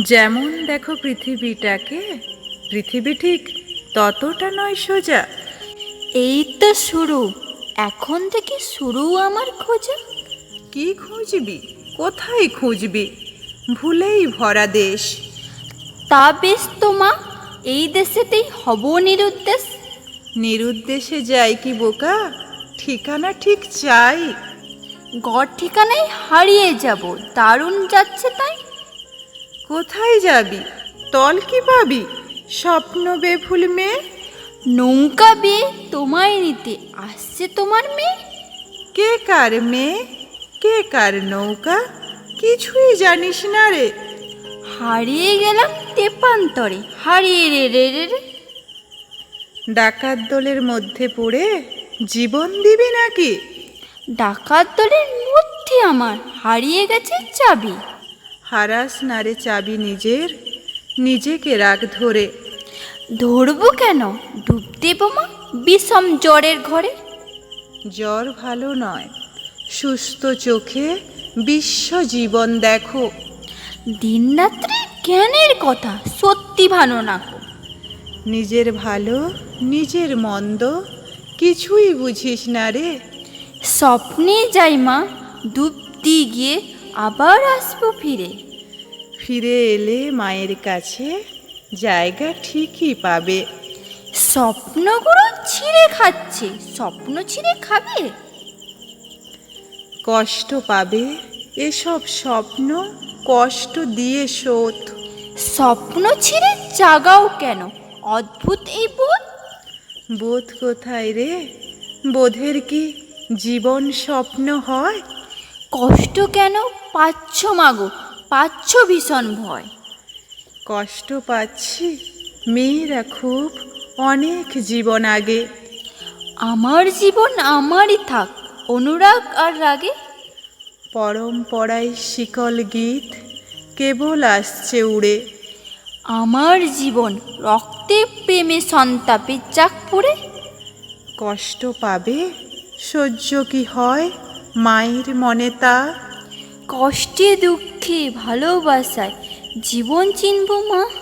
যেমন দেখো পৃথিবীটাকে পৃথিবী ঠিক ততটা নয় সোজা। এই তো শুরু। এখন থেকে শুরু আমার খোঁজা। কি খুঁজবি? কোথায় খুঁজবি? ভুলেই ভরা দেশ। তা বেশ তো মা এই দেশেতেই হব নিরুদ্দেশ। নিরুদ্দেশে যাই কি বোকা? ঠিকানা ঠিক চাই। গড় ঠিকানায় হারিয়ে যাব দারুণ যাচ্ছে তাই। কোথায় যাবি? তল কি পাবি? স্বপ্ন বেফুল মেয়ে? নৌকা বেয়ে তোমায় নিতে আসছে তোমার মেয়ে? কে কার মেয়ে? কে কার নৌকা? কিছুই জানিস না রে। হারিয়ে গেলাম তেপান্তরে। হারিয়ে রে রে রে রে। ডাকাত দলের মধ্যে পড়ে জীবন দিবি নাকি? ডাকাত দলের মধ্যে আমার হারিয়ে গেছে চাবি। হারাস নারে চাবি নিজের নিজেকে রাগ ধরে। ধরবো কেন? ডুব দেবো মা? বিষম জ্বরের ঘরে? জ্বর ভালো নয়। সুস্থ চোখে বিশ্ব জীবন দেখো। দিন রাত্রি জ্ঞানের কথা সত্যি ভালো না নিজের ভালো নিজের মন্দ কিছুই বুঝিস না রে। স্বপ্নে যাই মা ডুব দিয়ে গিয়ে আবার আসব ফিরে। ফিরে এলে মায়ের কাছে জায়গা ঠিকই পাবে। স্বপ্নগুলো ছিঁড়ে খাচ্ছে। স্বপ্ন ছিঁড়ে খাবে? কষ্ট পাবে। এসব স্বপ্ন কষ্ট দিয়ে শোধ। স্বপ্ন ছিঁড়ে জাগাও কেন? অদ্ভুত এই বোধ? বোধ কোথায় রে? বোধের কি জীবন স্বপ্ন হয়? কষ্ট কেন পাচ্ছ মাগো? পাচ্ছ ভীষণ ভয়। কষ্ট পাচ্ছি মেয়েরা খুব অনেক জীবন আগে। আমার জীবন আমারই থাক অনুরাগ আর রাগে। পরম্পরায় শিকল গীত কেবল আসছে উড়ে। আমার জীবন রক্তে প্রেমে সন্তাপে চাক পড়ে। কষ্ট পাবে সহ্য কি হয়? মায়ের মনে তা? কষ্টে দুঃখে ভালোবাসায় জীবন চিনব মা?